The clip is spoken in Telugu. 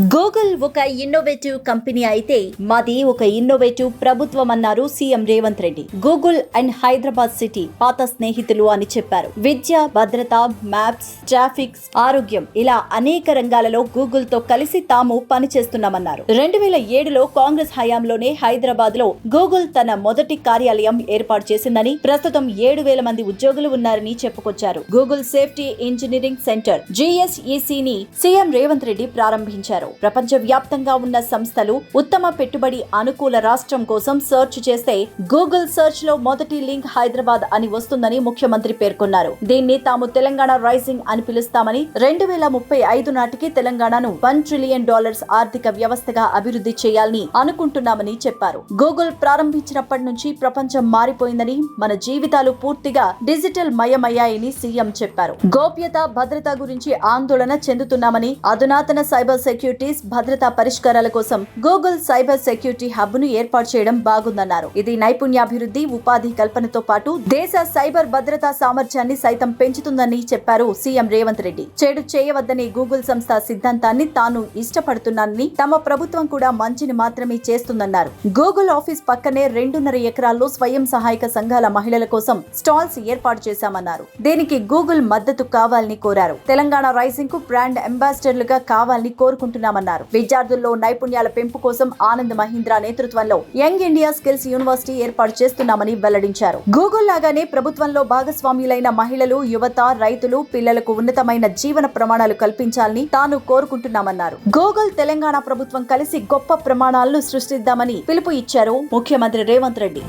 గూగుల్ ఒక ఇన్నోవేటివ్ కంపెనీ అయితే మాది ఒక ఇన్నోవేటివ్ ప్రభుత్వం అన్నారు CM Revanth Reddy. Google and Hyderabad city పాత స్నేహితులు అని చెప్పారు. విద్య భద్రత మ్యాప్స్ ట్రాఫిక్స్ ఆరోగ్యం ఇలా అనేక రంగాలలో గూగుల్తో కలిసి తాము పనిచేస్తున్నామన్నారు. రెండు వేల ఏడులో కాంగ్రెస్ హయాంలోనే హైదరాబాద్లో గూగుల్ తన మొదటి కార్యాలయం ఏర్పాటు చేసిందని ప్రస్తుతం ఏడు వేల మంది ఉద్యోగులు ఉన్నారని చెప్పుకొచ్చారు. Google safety engineering centre GSEC ని సీఎం రేవంత్ రెడ్డి ప్రారంభించారు. ప్రపంచ వ్యాప్తంగా ఉన్న సంస్థలు ఉత్తమ పెట్టుబడి అనుకూల రాష్ట్రం కోసం సెర్చ్ చేస్తే గూగుల్ సెర్చ్లో మొదటి లింక్ హైదరాబాద్ అని వస్తుందని ముఖ్యమంత్రి పేర్కొన్నారు. దీన్ని తాము తెలంగాణ రైజింగ్ అని పిలుస్తామని రెండు వేల ముప్పై ఐదు నాటికి తెలంగాణను వన్ ట్రిలియన్ డాలర్స్ ఆర్థిక వ్యవస్థగా అభివృద్ధి చేయాలని అనుకుంటున్నామని చెప్పారు. గూగుల్ ప్రారంభించినప్పటి నుంచి ప్రపంచం మారిపోయిందని మన జీవితాలు పూర్తిగా డిజిటల్ మయమయ్యాయని సీఎం చెప్పారు. గోప్యత భద్రత గురించి ఆందోళన చెందుతున్నామని అధునాతన సైబర్ సెక్యూరిటీస్ భద్రతా పరిష్కారాల కోసం గూగుల్ సైబర్ సెక్యూరిటీ హబ్ను ఏర్పాటు చేయడం బాగుందన్నారు. ఇది నైపుణ్యాభివృద్ధి ఉపాధి కల్పనతో పాటు దేశ సైబర్ భద్రతా సామర్థ్యాన్ని సైతం పెంచుతుందని చెప్పారు సీఎం రేవంత్ రెడ్డి. చెడు చేయవద్దని గూగుల్ సంస్థ సిద్ధాంతాన్ని తాను ఇష్టపడుతున్నానని తమ ప్రభుత్వం కూడా మంచిని మాత్రమే చేస్తుందన్నారు. గూగుల్ ఆఫీస్ పక్కనే రెండున్నర ఎకరాల్లో స్వయం సహాయక సంఘాల మహిళల కోసం స్టాల్స్ ఏర్పాటు చేశామన్నారు. దీనికి గూగుల్ మద్దతు కావాలని కోరారు. తెలంగాణ రైజింగ్కు బ్రాండ్ అంబాసిడర్లుగా కావాలని చేస్తున్నామన్నారు. విద్యార్థుల్లో నైపుణ్యాల పెంపు కోసం ఆనంద్ మహీంద్రా నేతృత్వంలో యంగ్ ఇండియా స్కిల్స్ యూనివర్సిటీ ఏర్పాటు చేస్తున్నామని వెల్లడించారు. గూగుల్ లాగానే ప్రభుత్వంలో భాగస్వామ్యులైన మహిళలు యువత రైతులు పిల్లలకు ఉన్నతమైన జీవన ప్రమాణాలు కల్పించాలని తాను కోరుకుంటున్నామన్నారు. గూగుల్ తెలంగాణ ప్రభుత్వం కలిసి గొప్ప ప్రమాణాలను సృష్టిద్దామని పిలుపు ఇచ్చారు ముఖ్యమంత్రి రేవంత్ రెడ్డి.